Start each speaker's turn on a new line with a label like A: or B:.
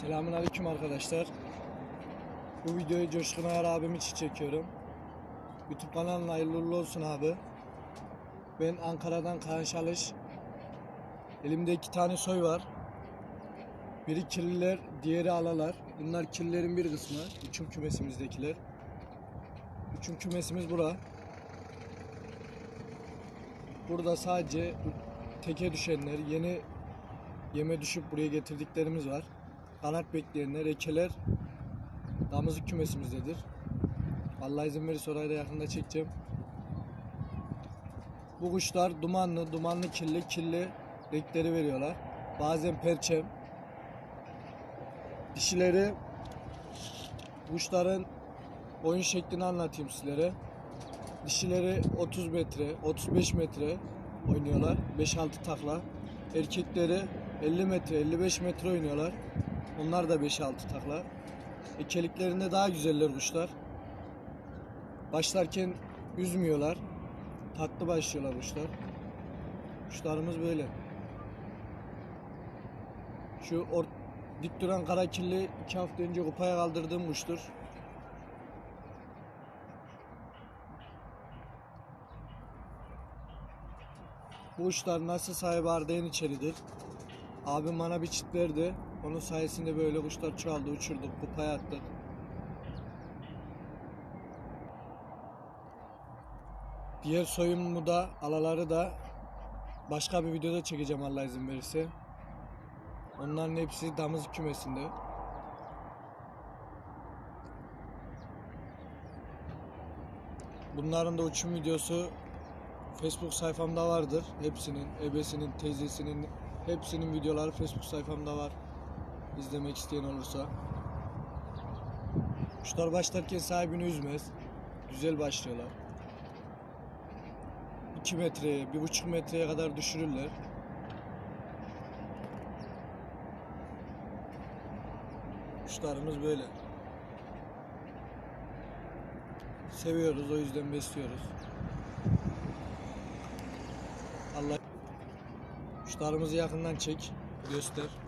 A: Selamünaleyküm arkadaşlar. Bu videoyu Coşkun Ayar abim için çekiyorum. YouTube kanalına hayırlı olsun abi. Ben Ankara'dan Kaan Şalış. Elimde iki tane soy var. Biri kirliler, diğeri alalar. Bunlar kirlilerin bir kısmı. Uçum kümesimizdekiler. Uçum kümesimiz bura. Burada sadece teke düşenler, yeni yeme düşüp buraya getirdiklerimiz var. Kanat bekleyenler, ekeler damızlık kümesimizdedir. Allah izin verirse orayı da yakında çekeceğim. Bu kuşlar dumanlı, dumanlı kirli, kirli renkleri veriyorlar. Bazen perçem. Dişileri kuşların oyun şeklini anlatayım sizlere. Dişileri 30 metre, 35 metre oynuyorlar. 5-6 takla. Erkekleri 50 metre, 55 metre oynuyorlar. Onlar da 5-6 takla. Ekeliklerinde daha güzeller kuşlar. Başlarken üzmüyorlar. Tatlı başlıyorlar kuşlar. Kuşlarımız böyle. Şu or dik duran karakilli iki hafta önce kupaya kaldırdığım kuştur. Bu kuşlar nasıl sahibi Ardahan içeridir. Abim bana bir çift verdi. Onun sayesinde böyle kuşlar çoğaldı, uçurduk, kupaya attık. Diğer soyumu da, alaları da başka bir videoda çekeceğim Allah izin verirse. Onların hepsi damız kümesinde. Bunların da uçum videosu Facebook sayfamda vardır. Hepsinin, ebesinin, teyzesinin, hepsinin videoları Facebook sayfamda var. İzlemek isteyen olursa. Kuşlar başlarken sahibini üzmez. Güzel başlıyorlar. 2 metreye, 1,5 metreye kadar düşürürler. Kuşlarımız böyle. Seviyoruz o yüzden besliyoruz. Allah Kuşlarımızı yakından çek, göster.